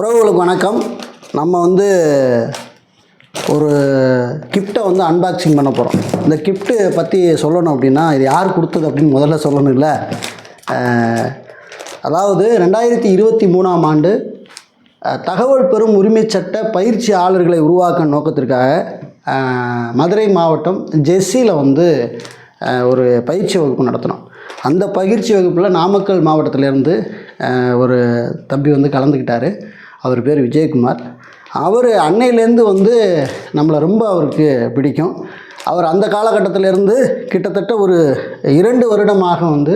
உறவுகளுக்கு வணக்கம். நம்ம வந்து ஒரு கிஃப்ட்டை வந்து அன்பாக்சிங் பண்ண போகிறோம் இந்த கிஃப்ட்டு பற்றி சொல்லணும் அப்படின்னா இது யார் கொடுத்தது அப்படின்னு முதல்ல சொல்லணும் இல்லை அதாவது ரெண்டாயிரத்தி இருபத்தி மூணாம் ஆண்டு தகவல் பெறும் உரிமை சட்ட பயிற்சியாளர்களை உருவாக்க நோக்கத்திற்காக மதுரை மாவட்டம் ஜெஸ்ஸியில் வந்து ஒரு பயிற்சி வகுப்பு நடத்தினோம். அந்த பயிற்சி வகுப்பில் நாமக்கல் மாவட்டத்திலேருந்து ஒரு தம்பி வந்து கலந்துக்கிட்டார். அவர் பேர் விஜயகுமார். அவர் அன்னையிலேருந்து வந்து நம்மளை ரொம்ப அவருக்கு பிடிக்கும். அவர் அந்த காலகட்டத்திலேருந்து கிட்டத்தட்ட ஒரு இரண்டு வருடமாக வந்து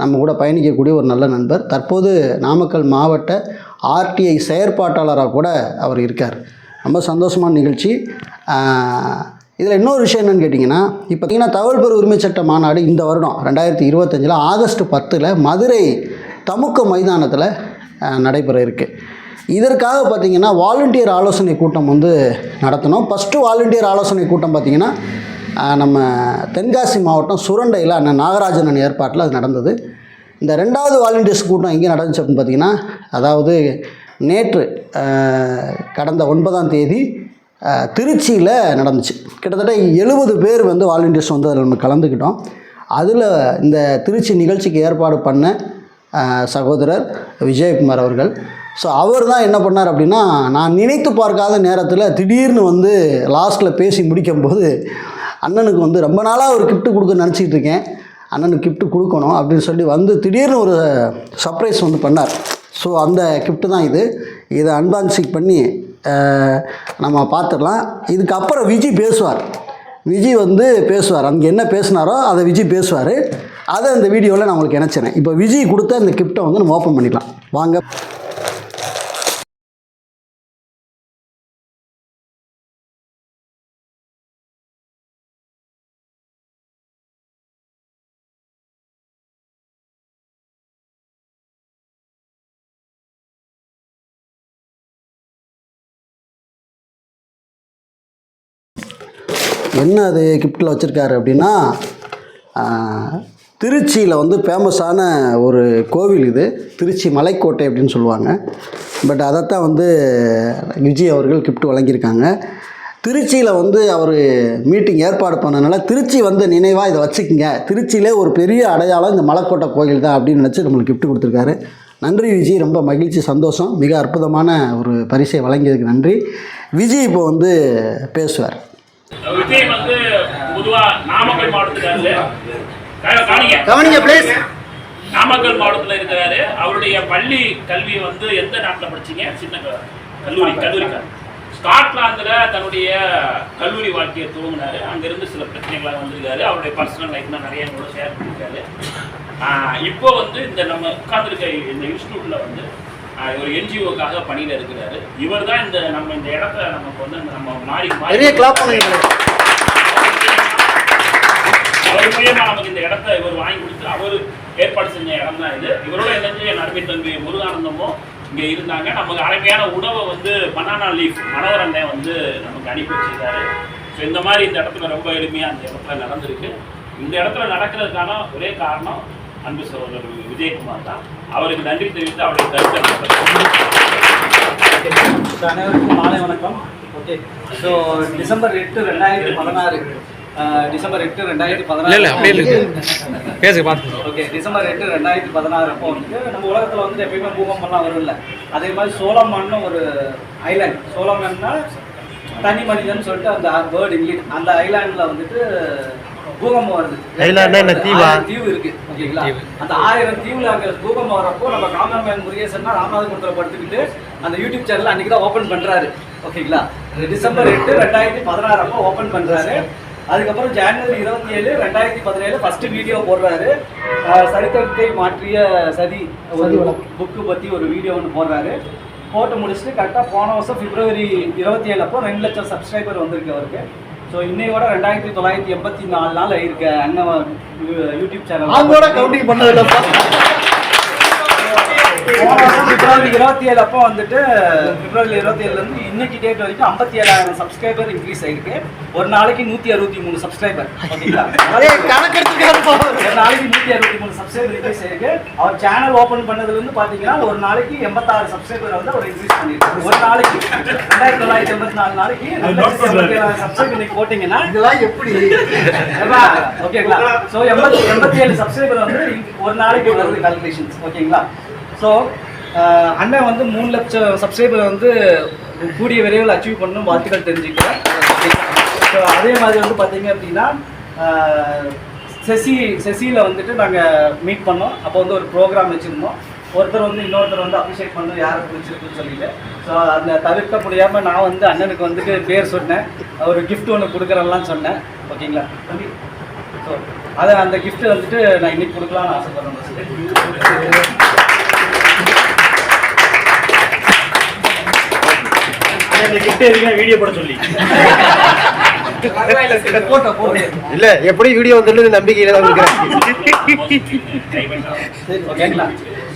நம்ம கூட பயணிக்கக்கூடிய ஒரு நல்ல நண்பர். தற்போது நாமக்கல் மாவட்ட ஆர்டிஐ செயற்பாட்டாளராக கூட அவர் இருக்கார். ரொம்ப சந்தோஷமான நிகழ்ச்சி. இதில் இன்னொரு விஷயம் என்னென்னு கேட்டிங்கன்னா இப்போ பார்த்தீங்கன்னா தகவல் பெரு உரிமை சட்ட மாநாடு இந்த வருடம் ரெண்டாயிரத்தி இருபத்தஞ்சில் ஆகஸ்ட் பத்தில் மதுரை தமுக்க மைதானத்தில் நடைபெற இருக்குது இதற்காக பார்த்தீங்கன்னா வாலண்டியர் ஆலோசனை கூட்டம் வந்து நடத்தணும். ஃபஸ்ட்டு வாலண்டியர் ஆலோசனை கூட்டம் பார்த்திங்கன்னா நம்ம தென்காசி மாவட்டம் சுரண்டையில் அண்ணன் நாகராஜன் ஏற்பாட்டில் அது நடந்தது. இந்த ரெண்டாவது வாலண்டியர்ஸ் கூட்டம் எங்கே நடந்துச்சு அப்படின்னு பார்த்தீங்கன்னா அதாவது நேற்று கடந்த ஒன்பதாம் தேதி திருச்சியில் நடந்துச்சு. கிட்டத்தட்ட எழுபது பேர் வந்து வாலண்டியர்ஸ் வந்து அதில் நம்ம கலந்துக்கிட்டோம். அதில் இந்த திருச்சி நிகழ்ச்சிக்கு ஏற்பாடு பண்ண சகோதரர் விஜயகுமார் அவர்கள் ஸோ அவர் தான் என்ன பண்ணார் அப்படின்னா நான் நினைத்து பார்க்காத நேரத்தில் திடீர்னு வந்து லாஸ்ட்டில் பேசி முடிக்கும்போது அண்ணனுக்கு வந்து ரொம்ப நாளாக ஒரு கிஃப்ட் கொடுக்க நினச்சிட்டு இருக்கேன். அண்ணனுக்கு கிஃப்ட் கொடுக்கணும் அப்படின்னு சொல்லி வந்து திடீர்னு ஒரு சர்ப்ரைஸ் வந்து பண்ணார். ஸோ அந்த கிஃப்ட்டு தான் இது. இதை அன்பான்சிங் பண்ணி நம்ம பார்த்துடலாம். இதுக்கப்புறம் விஜய் பேசுவார். விஜய் வந்து பேசுவார். அங்கே என்ன பேசினாரோ அதை விஜய் பேசுவார். அதை அந்த வீடியோவில் நான் உங்களுக்கு இணைச்சிறேன். இப்போ விஜய் கொடுத்த இந்த கிஃப்ட்டை வந்து நம்ம ஓப்பன் பண்ணிக்கலாம். வாங்க. என்ன அது கிஃப்ட்டில் வச்சுருக்காரு அப்படின்னா திருச்சியில் வந்து ஃபேமஸான ஒரு கோவில் இது. திருச்சி மலைக்கோட்டை அப்படின்னு சொல்லுவாங்க. பட் அதைத்தான் வந்து விஜய் அவர்கள் கிஃப்ட் வழங்கியிருக்காங்க. திருச்சியில் வந்து அவர் மீட்டிங் ஏற்பாடு பண்ணனால திருச்சி வந்து நினைவாக இதை வச்சுக்கோங்க. திருச்சியிலே ஒரு பெரிய அடையாளம் இந்த மலைக்கோட்டை கோயில் தான் அப்படின்னு நினச்சி நம்மளுக்கு கிஃப்ட் கொடுத்துருக்காரு. நன்றி விஜய் ரொம்ப மகிழ்ச்சி சந்தோஷம். மிக அற்புதமான ஒரு பரிசை வழங்கியதுக்கு நன்றி. விஜய் இப்போ வந்து பேசுவார். விஜய் வந்து பொதுவா நாமக்கல் காணிங்க கவனிங்க. ப்ளீஸ் நாமக்கல் மாவட்டத்துல இருக்கிறாரு. அவருடைய பள்ளி கல்வியை வந்து எந்த நாட்டுல படிச்சீங்க? சின்ன கல்லூரி கல்லூரிக்கார் ஸ்காட்லாந்துல தன்னுடைய கல்லூரி வாழ்க்கையை துவங்கினாரு. அங்கிருந்து சில பிரச்சனைகளாக வந்திருக்காரு. அவருடைய பர்சனல் லைஃப்ல நிறைய கூட ஷேர் பண்ணியிருக்காரு இப்போ வந்து இந்த நம்ம உட்கார்ந்துருக்க இந்த இன்ஸ்டியூட்ல வந்து ஒரு என்ஜிஓக்காக பணியில இருக்கிறாரு. இவர் தான் இந்த நம்ம இந்த இடத்த நமக்கு வந்து நம்ம மாறி மாறி கிளாப் அவர் மூலியமா நமக்கு இந்த இடத்த இவர் வாங்கி கொடுத்து அவர் ஏற்பாடு செஞ்ச இடம் தான் இது. இவரோட இணைஞ்சு என் அருமை தம்பி முருகானந்தமும் இங்க இருந்தாங்க. நமக்கு அருமையான உணவை வந்து பனானா லீஃப் மனோரண்டை வந்து நமக்கு அனுப்பி வச்சிருக்காரு. ஸோ இந்த மாதிரி இந்த இடத்துல ரொம்ப எளிமையா அந்த இடத்துல நடந்திருக்கு. இந்த இடத்துல நடக்கிறதுக்கான ஒரே காரணம் அன்பு சகோதரர் விஜயகுமார் தான். அவருக்கு நன்றி தெரிவித்து அவருடைய கருத்தை அனைவருக்கும் மாலை வணக்கம். ஓகே ஸோ டிசம்பர் எட்டு ரெண்டாயிரத்தி பதினாறு டிசம்பர் எட்டு ரெண்டாயிரத்தி இல்ல இல்ல பதினாறு பார்த்து ஓகே டிசம்பர் எட்டு ரெண்டாயிரத்தி பதினாறு அப்போ வந்து நம்ம உலகத்தில் வந்து எப்பயுமே பூகம்பம்லாம் வரும்ல. அதே மாதிரி சோலமான்னு ஒரு ஐலாண்ட் சோலமான்னா தனி மனிதன் சொல்லிட்டு அந்த வேர்டு இங்கிலீஷ் அந்த ஐலாண்டில் வந்துட்டு பூகம்பம் வருது. ஐலாண்ட்னா என்ன தீவா? தீவு இருக்கு ஓகேங்களா? அந்த ஆயிரம் தீவுல அங்க பூகம்பம் வரப்போ நம்ம காமன்மேன் முருகேசன் ராமநாதபுரத்தில் படுத்துக்கிட்டு அந்த யூடியூப் சேனல் அன்னைக்கு தான் ஓப்பன் பண்றாரு ஓகேங்களா? டிசம்பர் எட்டு ரெண்டாயிரத்தி பதினாறு அப்போ ஓப்பன் பண்றாரு. அதுக்கப்புறம் ஜனவரி இருபத்தி ஏழு ரெண்டாயிரத்தி பதினேழு ஃபர்ஸ்ட் வீடியோ போடுறாரு. சரித்திரத்தை மாற்றிய சதி ஒரு புக்கு பத்தி ஒரு வீடியோ ஒன்று போடுறாரு. போட்டு முடிச்சுட்டு கரெக்டாக போன வருஷம் பிப்ரவரி இருபத்தி ஏழு அப்போ ரெண்டு லட்சம் சப்ஸ்கிரைபர் வந்திருக்கு அவருக்கு. ஸோ இன்னையோட ரெண்டாயிரத்தி தொள்ளாயிரத்தி எண்பத்தி நாலு நாள் இருக்க அண்ணன் யூடியூப் சேனல் அவங்களோட கவுண்டிங் பண்ணதில்லை பிப்ரவரி இருபத்தி ஏழு அப்போ வந்துட்டு பிப்ரவரி இருபத்தி ஏழுல இருந்து இன்னைக்கு டேட் வரைக்கும் ஐம்பத்தி ஏழாயிரம் சப்ஸ்கிரைபர் இன்க்ரீஸ் ஆயிருக்கு. ஒரு நாளைக்கு நூத்தி அறுபத்தி மூணு சப்ஸ்கிரைபர் ஓகேங்களா? ஒரு நாளைக்கு நூத்தி அறுபத்தி மூணு சப்ஸ்கிரைபர் இன்க்ரீஸ் ஆயிருக்கு. அவர் சேனல் ஓபன் பண்ணதுல இருந்து பாத்தீங்கன்னா ஒரு நாளைக்கு எண்பத்தாறு சப்ஸ்கிரைபர் வந்து அவர் இன்க்ரீஸ் பண்ணிருக்கு ஒரு நாளைக்கு ரெண்டாயிரத்தி தொள்ளாயிரத்தி எண்பத்தி நாலு நாளைக்கு எண்பத்தி ஏழாயிரம் சப்ஸ்கிரைபர் நீங்க போட்டீங்கன்னா இதெல்லாம் எப்படி? ஓகேங்களா? ஸோ எண்பத்தி எண்பத்தி ஏழு சப்ஸ்கிரைபர் வந்து ஒரு நாளைக்கு வருது கால்குலேஷன்ஸ் ஓகேங்களா? ஸோ அண்ணன் வந்து மூணு லட்சம் சப்ஸ்கிரைபர் வந்து கூடிய விரைவில் அச்சீவ் பண்ணணும் வாழ்த்துக்கள் தெரிஞ்சுக்கிறேன். ஸோ அதே மாதிரி வந்து பார்த்தீங்க அப்படின்னா செசி செசியில் வந்துட்டு நாங்கள் மீட் பண்ணோம். அப்போ வந்து ஒரு ப்ரோக்ராம் வச்சுருந்தோம். ஒருத்தர் வந்து இன்னொருத்தர் வந்து அப்ரிஷியேட் பண்ணணும் யாருக்கு பிடிச்சிருக்குன்னு சொல்லிட்டு. ஸோ அந்த தவிர்க்க முடியாமல் நான் வந்து அண்ணனுக்கு வந்துட்டு பேர் சொன்னேன். ஒரு கிஃப்ட் ஒன்று கொடுக்குறேன்லாம் சொன்னேன். ஓகேங்களா? தம்பி? ஸோ அதை அந்த கிஃப்ட்டு வந்துட்டு நான் இன்னைக்கு கொடுக்கலாம்னு ஆசைப்படுறேன். வீடியோ போட சொல்லி. இல்ல எப்படி வீடியோ வந்துட்டு நம்பிக்கையில தான் இருக்கிறேன் ஓகேங்களா?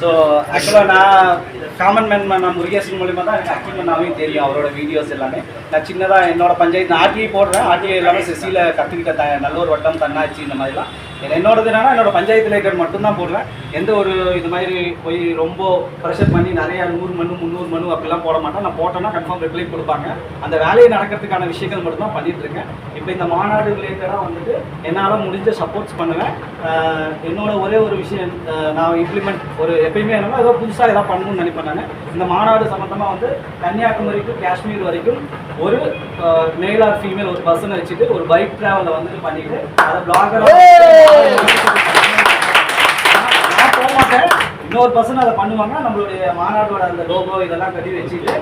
ஸோ ஆக்சுவலாக நான் காமன் மேன் நான் முருகேசன் மூலியமாக தான் எனக்கு அக்கீம் பண்ணாமையும் தெரியும் அவரோட வீடியோஸ் எல்லாமே. நான் சின்னதாக என்னோட பஞ்சாயத்து நான் ஆர்டிஐ போடுறேன். ஆர்டிஐ எல்லாமே செசியில் கற்றுக்கிட்ட த நல்லூர் வட்டம் தன்னாட்சி இந்த மாதிரிலாம். என்னோடது என்னன்னா என்னோட பஞ்சாயத்து ரிலேட்டட் மட்டும்தான் போடுவேன். எந்த ஒரு இது மாதிரி போய் ரொம்ப ப்ரெஷர் பண்ணி நிறைய நூறு மனு முந்நூறு மனு அப்படிலாம் போட மாட்டேன். நான் போட்டேன்னா கன்ஃபார்ம் ரிப்ளை கொடுப்பாங்க. அந்த வேலையை நடக்கிறதுக்கான விஷயங்கள் மட்டும் தான் பண்ணிட்டு இருக்கேன். இப்போ இந்த மாநாடு ரிலேட்டடாக வந்துட்டு என்னால் முடிஞ்ச சப்போர்ட்ஸ் பண்ணுவேன். என்னோட ஒரே ஒரு விஷயம் நான் இம்ப்ளிமெண்ட் ஒரு எப்பயுமே என்னன்னா ஏதோ புதுசாக ஏதாவது பண்ணணும்னு நினைப்பேன் நான். இந்த மாநாடு சம்மந்தமாக வந்து கன்னியாகுமரிக்கும் காஷ்மீர் வரைக்கும் ஒரு மேல் ஆர் ஃபீமேல் ஒரு பர்சனை வச்சுட்டு ஒரு பைக் ட்ராவலை வந்துட்டு பண்ணிட்டு அதை பிளாகராக நான் போக மாட்டேன். இன்னொரு பர்சன் அதை பண்ணுவாங்க. நம்மளுடைய மாநாடோட அந்த லோகோ இதெல்லாம் கட்டி வச்சுட்டு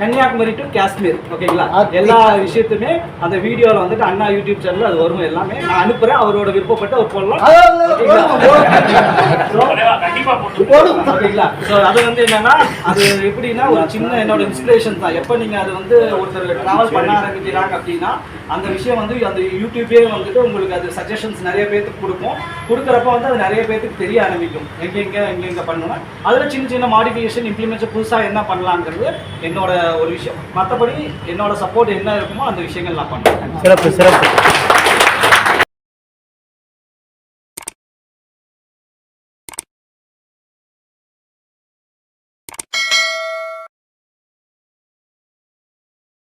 கன்னியாகுமரி டு காஷ்மீர் ஓகேங்களா? எல்லா விஷயத்துமே அந்த வீடியோல வந்துட்டு அண்ணா யூடியூப் சேனல் அது வரும் எல்லாமே. நான் அனுப்புறேன் அவரோட விருப்பப்பட்டு அவர் போடலாம். ஓகேங்களா? ஸோ அது வந்து என்னன்னா அது எப்படின்னா ஒரு சின்ன என்னோட இன்ஸ்பிரேஷன் தான். எப்போ நீங்கள் அது வந்து ஒருத்தர் ட்ராவல் பண்ண ஆரம்பிக்கிறாங்க அப்படின்னா அந்த விஷயம் வந்து அந்த யூடியூபே வந்துட்டு உங்களுக்கு அது சஜஷன்ஸ் நிறைய பேர்த்துக்கு கொடுக்கும். கொடுக்குறப்ப வந்து அது நிறைய பேர்த்துக்கு தெரிய ஆரம்பிக்கும். எங்கெங்க எங்கெங்க பண்ணணும் அதில் சின்ன சின்ன மாடிஃபிகேஷன் இம்ப்ளிமெண்ட்ஸ் புதுசாக என்ன பண்ணலாங்கிறது என்னோட ஒரு விஷயம். மற்றபடி என்னோட சப்போர்ட் என்ன இருக்குமோ அந்த விஷயங்கள் நான் பண்ணுவேன். சிறப்பு சிறப்பு.